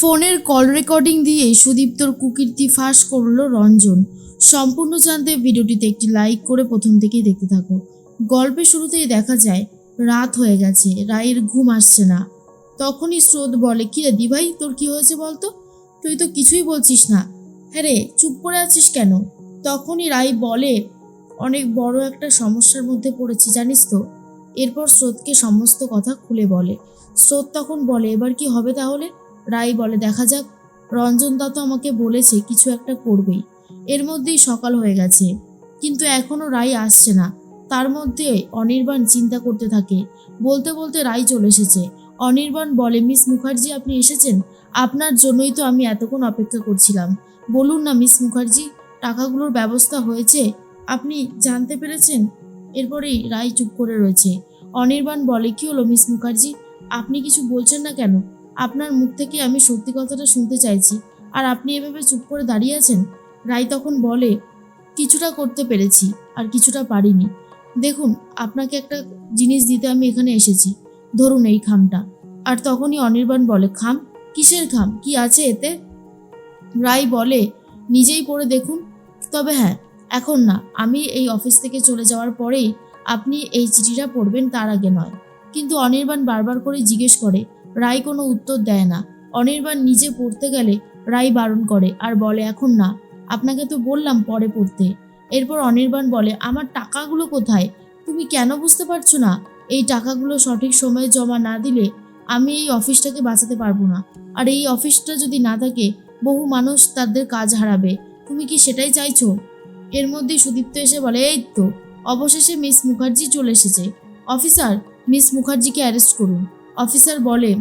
ফোনের call recording দিয়ে সুদীপ্তর কুকীর্তি ফাঁস করল রঞ্জন। সম্পূর্ণ জানতে ভিডিওটিতে একটি লাইক করে প্রথম থেকেই দেখতে থাকো। গল্পের শুরুতেই দেখা যায়, রাত হয়ে গেছে, রায়ের ঘুম আসছে না। তখনই স্রোত বলে, কিরে দিভাই, তোর কি হয়েছে বলতো? তুই তো কিছুই বলছিস না। হ্যাঁ রে, চুপ করে আছিস কেন? তখনই রাই বলে, অনেক বড় একটা সমস্যার মধ্যে পড়েছি, জানিস তো? এরপর স্রোতকে সমস্ত কথা খুলে বলে। স্রোত তখন বলে, এবার কি হবে তাহলে? রাই বলে, দেখা যাক, রঞ্জন দা তো আমাকে বলেছে কিছু একটা করবেই। এর মধ্যেই সকাল হয়ে গেছে। কিন্তু এখনও রাই আসছে না। তার মধ্যে অনির্বাণ চিন্তা করতে থাকে। বলতে বলতে রাই চলে এসেছে। অনির্বাণ বলে, মিস মুখার্জি, আপনি এসেছেন? আপনার জন্যই তো আমি এতক্ষণ অপেক্ষা করছিলাম। বলুন না, মিস মুখার্জি, টাকাগুলোর ব্যবস্থা হয়েছে? আপনি জানতে পেরেছেন? এরপরেই রাই চুপ করে রয়েছে। অনির্বাণ বলে, কি হলো, মিস মুখার্জি? আপনি কিছু বলছেন না কেন? আপনার মুখ থেকে আমি সত্যি কথাটা শুনতে চাইছি। আর আপনি এভাবে চুপ করে দাঁড়িয়ে আছেন? রাই তখন বলে, কিছুটা করতে পেরেছি, আর কিছুটা পারিনি। দেখুন, আপনাকে একটা জিনিস দিতে আমি এখানে এসেছি। ধরুন এই খামটা। আর তখনই অনির্বাণ বলে, খাম? কিসের খাম? কি আছে এতে? রাই বলে, নিজেই পড়ে দেখুন। তবে হ্যাঁ এখন না, আমি এই অফিস থেকে চলে যাওয়ার পরেই আপনি এই চিঠিটা পড়বেন তার আগে নয়। কিন্তু অনির্বাণ বারবার করে জিজ্ঞেস করে রাই কোনো উত্তর দেয় না। অনির্বাণ নিজে পড়তে গেলে রাই বারণ করে আর বলে, এখন না, আপনাকে তো বললাম পরে পড়তে। এরপর অনির্বাণ বলে, আমার টাকাগুলো কোথায়? তুমি কেন বুঝতে পারছ না? এই টাকাগুলো সঠিক সময়ে জমা না দিলে আমি এই অফিসটাকে বাঁচাতে পারব না। আর এই অফিসটা যদি না থাকে, বহু মানুষ তাদের কাজ হারাবে। তুমি কি সেটাই চাইছো? এর মধ্যেই সুদীপ্ত এসে বলে, এই তো, অবশেষে মিস মুখার্জি চলে এসেছে। অফিসার, মিস মুখার্জিকে অ্যারেস্ট করুন। অফিসার বলে,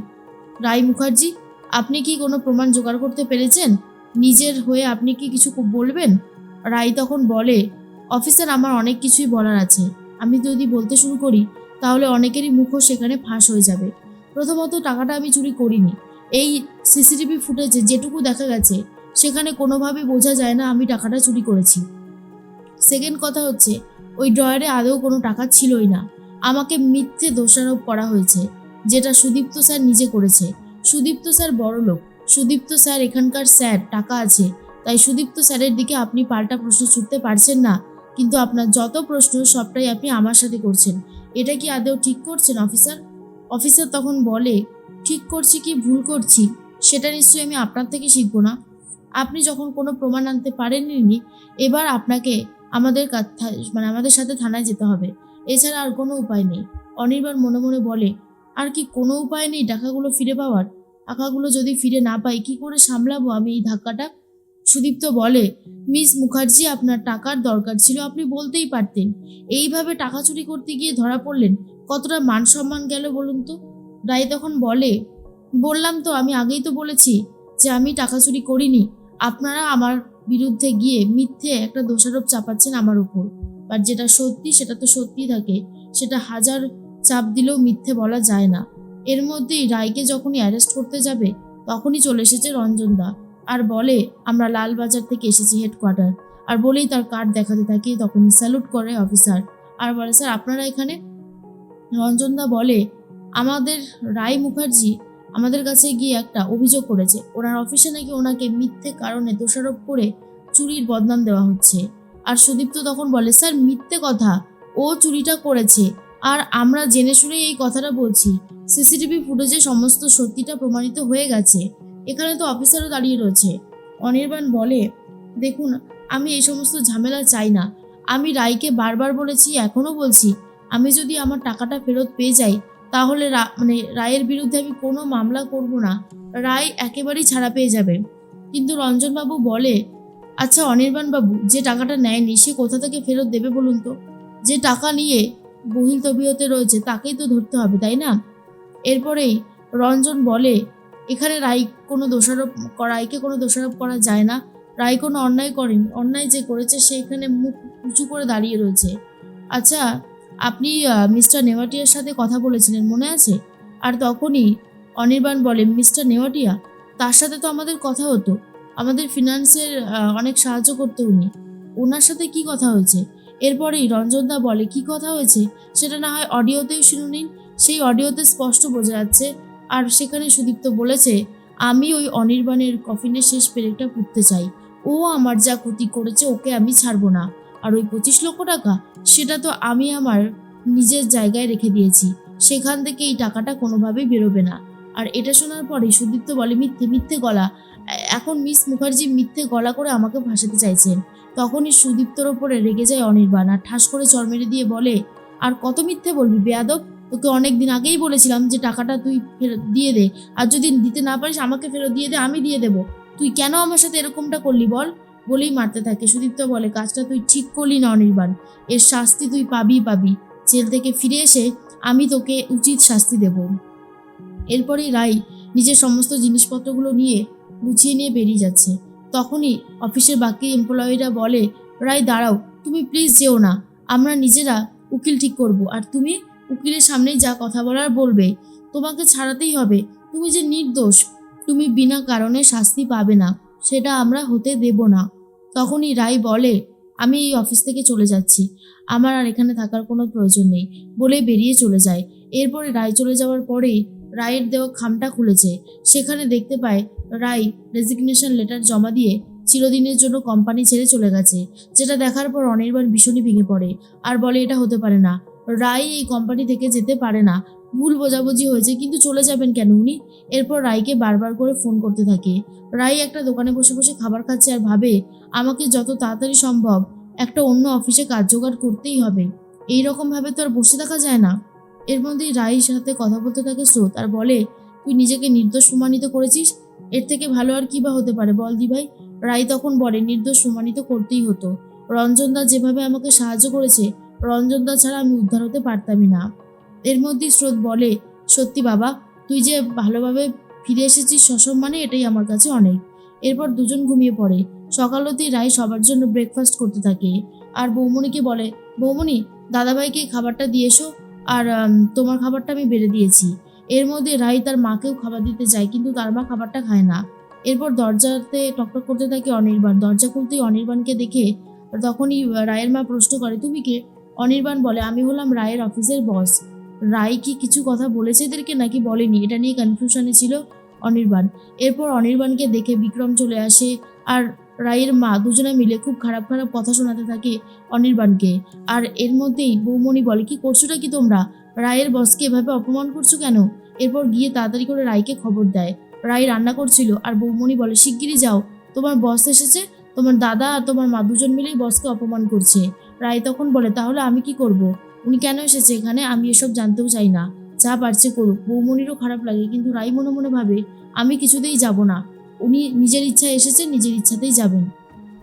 রায় মুখার্জি, আপনি কি কোনো প্রমাণ জোগাড় করতে পেরেছেন? নিজের হয়ে আপনি কি কিছু বলবেন? রায় তখন বলে, অফিসার, আমার অনেক কিছুই বলার আছে। আমি যদি বলতে শুরু করি, তাহলে অনেকেরই মুখও সেখানে ফাঁস হয়ে যাবে। প্রথমত, টাকাটা আমি চুরি করিনি। এই সিসিটিভি ফুটেজে যেটুকু দেখা গেছে, সেখানে কোনোভাবে বোঝা যায় না আমি টাকাটা চুরি করেছি। সেকেন্ড কথা হচ্ছে, ওই ড্রয়ারে আদৌ কোনো টাকা ছিলই না। আমাকে মিথ্যে দোষারোপ করা হয়েছে। যেটা সুদীপ্ত স্যার নিজে করেছে। সুদীপ্ত স্যার বড় লোক। সুদীপ্ত স্যার এখানকার স্যার, টাকা আছে। তাই সুদীপ্ত স্যারের দিকে আপনি পাল্টা প্রশ্ন ছুটতে পারছেন না। কিন্তু আপনার যত প্রশ্ন, সবটাই আপনি আমার সাথে করছেন। এটা কি আদৌ ঠিক করছেন, অফিসার? অফিসার তখন বলে, ঠিক করছি কি, ভুল করছি? সেটা নিশ্চয়ই আমি আপনার থেকে শিখব না? আপনি যখন কোনো প্রমাণ আনতে পারেননি, এবার আপনাকে আমাদের মানে আমাদের সাথে থানায় যেতে হবে। এছাড়া আর কোনো উপায় নেই। অনির্বাণ মনে মনে বলে আর কি কোনো উপায় নেই টাকাগুলো ফিরে পাওয়ার? টাকাগুলো যদি ফিরে না পাই, কি করে সামলাবো আমি এই ধাক্কাটা? সুদীপ্ত বলে, মিস মুখার্জি, আপনার টাকার দরকার ছিল, আপনি বলতেই পারতেন। এইভাবে টাকা চুরি করতে গিয়ে ধরা পড়লেন, কতটা মান সম্মান গেল বলুন তো? রায় তখন বলে, বললাম তো, আমি আগেই তো বলেছি যে আমি টাকা চুরি করিনি। আপনারা আমার বিরুদ্ধে গিয়ে মিথ্যে একটা দোষারোপ চাপাচ্ছেন আমার উপর। আর যেটা সত্যি, সেটা তো সত্যিই থাকে। সেটা হাজার চাপ দিলেও মিথ্যে বলা যায় না। এর মধ্যেই রায়কে যখনই অ্যারেস্ট করতে যাবে, তখনই চলে এসেছে রঞ্জন দা। আর বলে, আমরা লালবাজার থেকে এসেছি হেডকোয়ার্টার আর বলেই তার কার্ড দেখাতে থাকে, তখনই স্যালুট করে অফিসার আর বলে, স্যার, আপনারা এখানে? রঞ্জন দা বলে, আমাদের রায় মুখার্জি আমাদের কাছে গিয়ে একটা অভিযোগ করেছে। ওনার অফিসে নাকি ওনাকে মিথ্যে কারণে দোষারোপ করে চুরির বদনাম দেওয়া হচ্ছে। আর সুদীপ্ত তখন বলে, স্যার, মিথ্যে কথা। ও চুরিটা করেছে। আর আমরা জেনে শুনে এই কথাটা বলছি। সিসিটিভি ফুটেজে সমস্ত সত্যিটা প্রমাণিত হয়ে গেছে। এখানে তো অফিসারও দাঁড়িয়ে রয়েছে। অনির্বাণ বলে, দেখুন, আমি এই সমস্ত ঝামেলা চাই না। আমি রায়কে বারবার বলেছি, এখনও বলছি, আমি যদি আমার টাকাটা ফেরত পেয়ে যাই, তাহলে মানে রায়ের বিরুদ্ধে আমি কোনো মামলা করব না। রায় একেবারেই ছাড়া পেয়ে যাবে। কিন্তু রঞ্জনবাবু বলে আচ্ছা অনির্বাণ বাবু যে টাকাটা নেয়নি, সে কোথা থেকে ফেরত দেবে বলুন তো? যে টাকা নিয়ে বহিল তবিয়তে রয়েছে, তাকেই তো ধরতে হবে, তাই না? এরপরেই রঞ্জন বলে, এখানে রায় কোনো দোষারোপ রায়কে কোনো দোষারোপ করা যায় না। রায় কোনো অন্যায় করেনি। অন্যায় যে করেছে, সে এখানে মুখ উঁচু করে দাঁড়িয়ে রয়েছে। আচ্ছা আপনি মিস্টার নেওয়াটিয়ার সাথে কথা বলেছিলেন, মনে আছে? আর তখনই অনির্বাণ বলে, মিস্টার নেওয়াটিয়া তার সাথে তো আমাদের কথা হতো। আমাদের ফিনান্সের অনেক সাহায্য করতে উনি। ওনার সাথে কি কথা হয়েছে? এরপরেই রঞ্জনদা বলে, কি কথা হয়েছে? সেটা না হয় অডিওতেই শুনে নিন। সেই অডিওতে স্পষ্ট বোঝা যাচ্ছে, আর সেখানে সুদীপ্ত বলেছে, আমি ওই অনির্বাণের কফিনের শেষ পেরেকটা পুঁততে চাই। ও আমার যা ক্ষতি করেছে ওকে আমি ছাড়বো না। আর ওই পঁচিশ লক্ষ টাকা, সেটা তো আমি আমার নিজের জায়গায় রেখে দিয়েছি। সেখান থেকে এই টাকাটা কোনোভাবেই বেরোবে না। আর এটা শোনার পরে সুদীপ্ত বলে, মিথ্যে মিথ্যে গলা। এখন মিস মুখার্জি মিথ্যে গলা করে আমাকে ভাসাতে চাইছেন। তখনই সুদীপ্তর ওপরে রেগে যায় অনির্বাণ আর ঠাস করে চর মেরে দিয়ে বলে, আর কত মিথ্যে বলবি বেয়াদব? তোকে অনেক দিন আগেই বলেছিলাম যে টাকাটা তুই ফেরত দিয়ে দে। আর যদি দিতে না পারিস, আমাকে ফেরত দিয়ে দে, আমি দিয়ে দেবো। তুই কেন আমার সাথে এরকমটা করলি বল? বলেই মারতে থাকে। সুদীপ্ত বলে, কাজটা তুই ঠিক করলি না অনির্বাণ। এর শাস্তি তুই পাবি পাবি। জেল থেকে ফিরে এসে আমি তোকে উচিত শাস্তি দেব। এরপরেই রাই নিজের সমস্ত জিনিসপত্রগুলো নিয়ে গুছিয়ে নিয়ে বেরিয়ে যাচ্ছে। তখনই অফিসের বাকি এমপ্লয়িরা বলে রাই দাঁড়াও, তুমি প্লিজ যেও না। আমরা নিজেরা উকিল ঠিক করব আর তুমি উকিলের সামনেই যা কথা বলার বলবে। তোমাকে ছাড়াতেই হবে। তুমি যে নির্দোষ, তুমি বিনা কারণে শাস্তি পাবে না। সেটা আমরা হতে দেব না। তখনই রায় বলে, আমি এই অফিস থেকে চলে যাচ্ছি। আমার আর এখানে থাকার কোনো প্রয়োজন নেই। বলে বেরিয়ে চলে যায়। এরপরে রায় চলে যাওয়ার পরেই রায়ের দেওয়া খামটা খুলেছে। সেখানে দেখতে পায় রায় রেজিগনেশন লেটার জমা দিয়ে চিরদিনের জন্য কোম্পানি ছেড়ে চলে গেছে, যেটা দেখার পর অনির্বাণ ভীষণই ভেঙে পড়ে। আর বলে এটা হতে পারে না। রায় এই কোম্পানি থেকে যেতে পারে না। ভুল বোঝাবুঝি হয়েছে, কিন্তু চলে যাবেন কেন উনি? এরপর রায়কে বারবার করে ফোন করতে থাকে। রাই একটা দোকানে বসে বসে খাবার খাচ্ছে আর ভাবে, আমাকে যত তাড়াতাড়ি সম্ভব একটা অন্য অফিসে কাজ জোগাড় করতেই হবে। এই রকম ভাবে তো আর বসে থাকা যায় না। এর মধ্যেই রায়ের সাথে কথা বলতে থাকে স্রোত আর বলে, তুই নিজেকে নির্দোষ প্রমাণিত করেছিস? এর থেকে ভালো আর কি বা হতে পারে? বল দি ভাই রায় তখন বলে নির্দোষ প্রমাণিত করতেই হতো। রঞ্জনদা যেভাবে আমাকে সাহায্য করেছে রঞ্জনদা ছাড়া আমি উদ্ধার হতে পারতামই না। এর মধ্যেই স্রোত বলে, সত্যি বাবা, তুই যে ভালোভাবে ফিরে এসেছিস সসম্মানে, এটাই আমার কাছে অনেক। এরপর দুজন ঘুমিয়ে পড়ে। সকাল হতেই রায় সবার জন্য ব্রেকফাস্ট করতে থাকে। আর বৌমণিকে বলে, বৌমণি, দাদাভাইকে খাবারটা দিয়ে এসো। আর তোমার খাবারটা আমি বেড়ে দিয়েছি। এর মধ্যে রাই তার মাকেও খাবার দিতে যায়, কিন্তু তার মা খাবারটা খায় না। এরপর দরজাতে টকটক করতে থাকে অনির্বাণ। দরজা খুলতেই অনির্বাণকে দেখে তখনই রায়ের মা প্রশ্ন করে, তুমি কে? অনির্বাণ বলে, আমি হলাম রায়ের অফিসের বস। রায় কি কিছু কথা বলেছে এদেরকে নাকি বলেনি? এটা নিয়ে কনফিউশনে ছিল অনির্বাণ। এরপর অনির্বাণকে দেখে বিক্রম চলে আসে আর রায়ের মা দুজনে মিলে খুব খারাপ খারাপ কথা শোনাতে থাকে অনির্বাণকে। আর এর মধ্যেই বৌমণি বলে, কি করছোটা কি তোমরা? রায়ের বসকে এভাবে অপমান করছ কেন? এরপর গিয়ে তাড়াতাড়ি করে রায়কে খবর দেয়। রায় রান্না করছিল, আর বৌমণি বলে, শিগগিরই যাও। তোমার বস এসেছে। তোমার দাদা আর তোমার মা দুজন মিলেই বসকে অপমান করছে। রায় তখন বলে, তাহলে আমি কি করব? উনি কেন এসেছে এখানে? আমি এসব জানতেও চাই না। যা পারছে করুক। বৌমণিরও খারাপ লাগে, কিন্তু রায় মনে মনে ভাবে, আমি কিছুতেই যাব না। উনি নিজের ইচ্ছায় এসেছে নিজের ইচ্ছাতেই যাবেন।